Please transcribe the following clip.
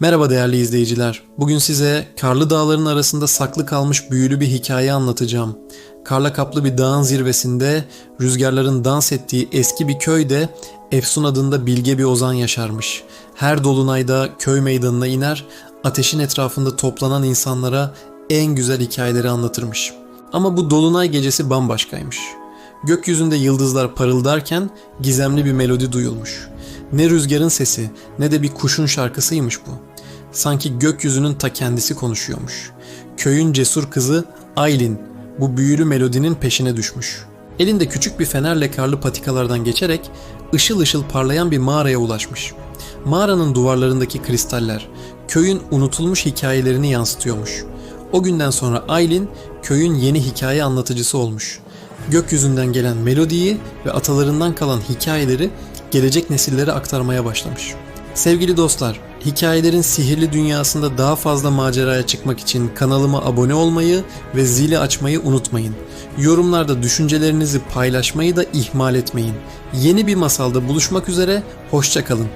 Merhaba değerli izleyiciler. Bugün size karlı dağların arasında saklı kalmış büyülü bir hikaye anlatacağım. Karla kaplı bir dağın zirvesinde rüzgarların dans ettiği eski bir köyde Efsun adında bilge bir ozan yaşarmış. Her dolunayda köy meydanına iner, ateşin etrafında toplanan insanlara en güzel hikayeleri anlatırmış. Ama bu dolunay gecesi bambaşkaymış. Gökyüzünde yıldızlar parıldarken gizemli bir melodi duyulmuş. Ne rüzgarın sesi ne de bir kuşun şarkısıymış bu. Sanki gökyüzünün ta kendisi konuşuyormuş. Köyün cesur kızı Aylin bu büyülü melodinin peşine düşmüş. Elinde küçük bir fenerle karlı patikalardan geçerek ışıl ışıl parlayan bir mağaraya ulaşmış. Mağaranın duvarlarındaki kristaller köyün unutulmuş hikayelerini yansıtıyormuş. O günden sonra Aylin köyün yeni hikaye anlatıcısı olmuş. Gökyüzünden gelen melodiyi ve atalarından kalan hikayeleri gelecek nesillere aktarmaya başlamış. Sevgili dostlar, hikayelerin sihirli dünyasında daha fazla maceraya çıkmak için kanalıma abone olmayı ve zili açmayı unutmayın. Yorumlarda düşüncelerinizi paylaşmayı da ihmal etmeyin. Yeni bir masalda buluşmak üzere, hoşçakalın.